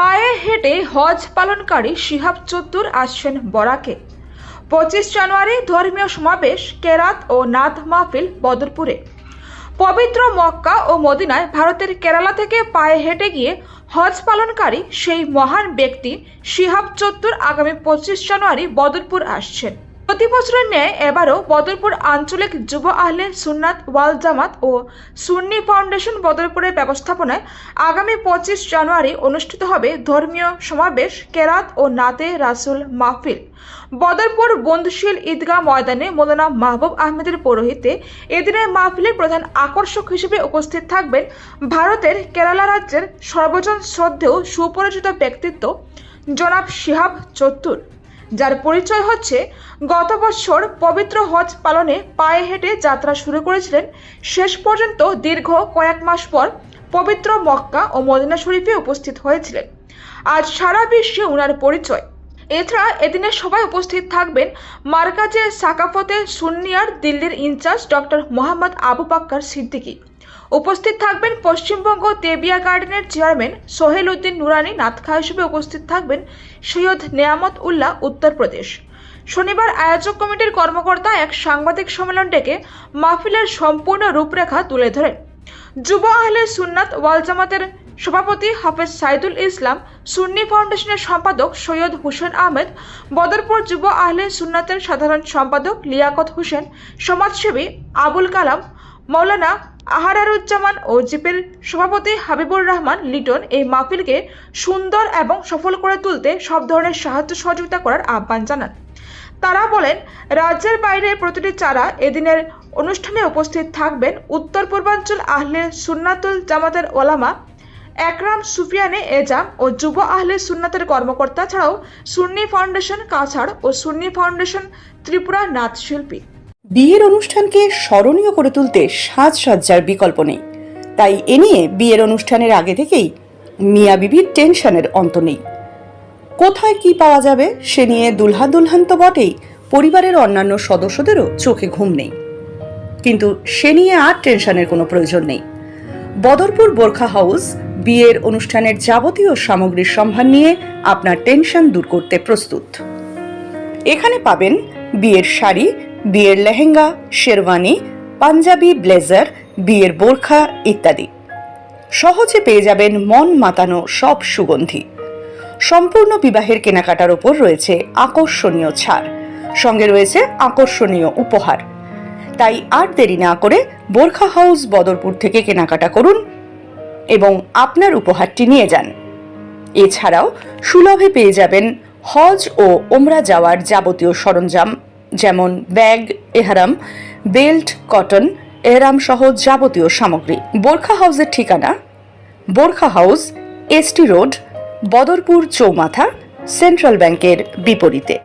পায়ে হেঁটে হজ পালনকারী শিহাব চত্তুর আসছেন বরাকে। পঁচিশ জানুয়ারি ধর্মীয় সমাবেশ কেরাত ও নাথ মাহফিল বদরপুরে। পবিত্র মক্কা ও মদিনায় ভারতের কেরালা থেকে পায়ে হেঁটে গিয়ে হজ পালনকারী সেই মহান ব্যক্তি শিহাব চত্তুর আগামী পঁচিশ জানুয়ারি বদরপুর আসছেন। প্রতি বছরের ন্যায় এবারও বদরপুর আঞ্চলিক যুব আহলে সুন্নাত ওয়াল জামাত ও সুন্নি ফাউন্ডেশন বদরপুরের ব্যবস্থাপনায় আগামী পঁচিশ জানুয়ারি অনুষ্ঠিত হবে ধর্মীয় সমাবেশ কেরাত ও নাতে রাসুল মাহফিল। বদরপুর বন্ধুশীল ঈদগাহ ময়দানে মৌলানা মাহবুব আহমেদের পৌরোহিত্যে এদিনের মাহফিলের প্রধান আকর্ষক হিসেবে উপস্থিত থাকবেন ভারতের কেরালা রাজ্যের সর্বজন শ্রদ্ধেয় সুপরিচিত ব্যক্তিত্ব জনাব শিহাব চত্তুর। যার পরিচয় হচ্ছে, গত বছর পবিত্র হজ পালনে পায়ে হেঁটে যাত্রা শুরু করেছিলেন। শেষ পর্যন্ত দীর্ঘ কয়েক মাস পর পবিত্র মক্কা ও মদিনা শরীফে উপস্থিত হয়েছিলেন। আজ সারা বিশ্বে উনার পরিচয়। এছাড়া এদিনে সবাই উপস্থিত থাকবেন মার্কাজে সাকাফতে সুন্নিয়ার দিল্লির ইনচার্জ ডক্টর মোহাম্মদ আবু বাক্কার সিদ্দিকী। উপস্থিত থাকবেন পশ্চিমবঙ্গ তেবিয়া গার্ডেনের চেয়ারম্যান সোহেল উদ্দিন নুরানি, নাতখা হিসেবে উপস্থিত থাকবেন সৈয়দ নেয়ামত উল্লাহ উত্তরপ্রদেশ শনিবার আয়োজক কমিটির কর্মকর্তা এক সাংবাদিক সম্মেলন ডেকে মাহফিলের সম্পূর্ণ রূপরেখা তুলে ধরেন। যুব আহলে সুন্নাত ওয়াল জামাতের সভাপতি হাফেজ সাইদুল ইসলাম, সুন্নি ফাউন্ডেশনের সম্পাদক সৈয়দ হুসেন আহমেদ, বদরপুর যুব আহলে সুন্নাতের সাধারণ সম্পাদক লিয়াকত হোসেন, সমাজসেবী আবুল কালাম, মৌলানা আহারারুজ্জামান ও জিপের সভাপতি হাবিবুর রহমান লিটন এই মাহফিলকে সুন্দর এবং সফল করে তুলতে সব ধরনের সাহায্য সহযোগিতা করার আহ্বান জানান। তারা বলেন, রাজ্যের বাইরে প্রতিটি চারা এদিনের অনুষ্ঠানে উপস্থিত থাকবেন উত্তর পূর্বাঞ্চল আহলে সুন্নাতুল জামাতের ওলামা একরাম, সুফিয়ানে এজাম ও যুব আহলে সুন্নাতের কর্মকর্তা ছাড়াও সুন্নি ফাউন্ডেশন কাছাড় ও সুন্নি ফাউন্ডেশন ত্রিপুরা নাচ শিল্পী। বিয়ের অনুষ্ঠানকে স্মরণীয় করে তুলতে সাজসজ্জার বিকল্প নেই। তাই এ নিয়ে বিয়ের অনুষ্ঠানের আগে থেকেই মিয়া বিবির টেনশনের অন্ত নেই। কোথায় কি পাওয়া যাবে সে নিয়ে দুলহা দুলহান তো বটেই, পরিবারের অন্যান্য সদস্যদেরও চোখে ঘুম নেই। কিন্তু সে নিয়ে আর টেনশনের কোনো প্রয়োজন নেই। বদরপুর বোরখা হাউস বিয়ের অনুষ্ঠানের যাবতীয় সামগ্রীর সম্ভার নিয়ে আপনার টেনশন দূর করতে প্রস্তুত। এখানে পাবেন বিয়ের শাড়ি, বিয়ের লেহেঙ্গা, শেরওয়ানি, পাঞ্জাবি, ব্লেজার, বিয়ের বোরখা ইত্যাদি। সহজে পেয়ে যাবেন মন মাতানো সব সুগন্ধি। সম্পূর্ণ বিবাহের কেনাকাটার ওপর রয়েছে আকর্ষণীয় ছাড়। সঙ্গে রয়েছে আকর্ষণীয় উপহার। তাই আর দেরি না করে বোরখা হাউস বদরপুর থেকে কেনাকাটা করুন এবং আপনার উপহারটি নিয়ে যান। এছাড়াও সুলভে পেয়ে যাবেন হজ ও ওমরা যাওয়ার যাবতীয় সরঞ্জাম, যেমন ব্যাগ, এহারাম, বেল্ট, কটন, এহরাম সহ যাবতীয় সামগ্রী। বোরখা হাউসের ঠিকানা? Borkha house ST road, Badarpur চৌমাথা, সেন্ট্রাল ব্যাংকের বিপরীতে।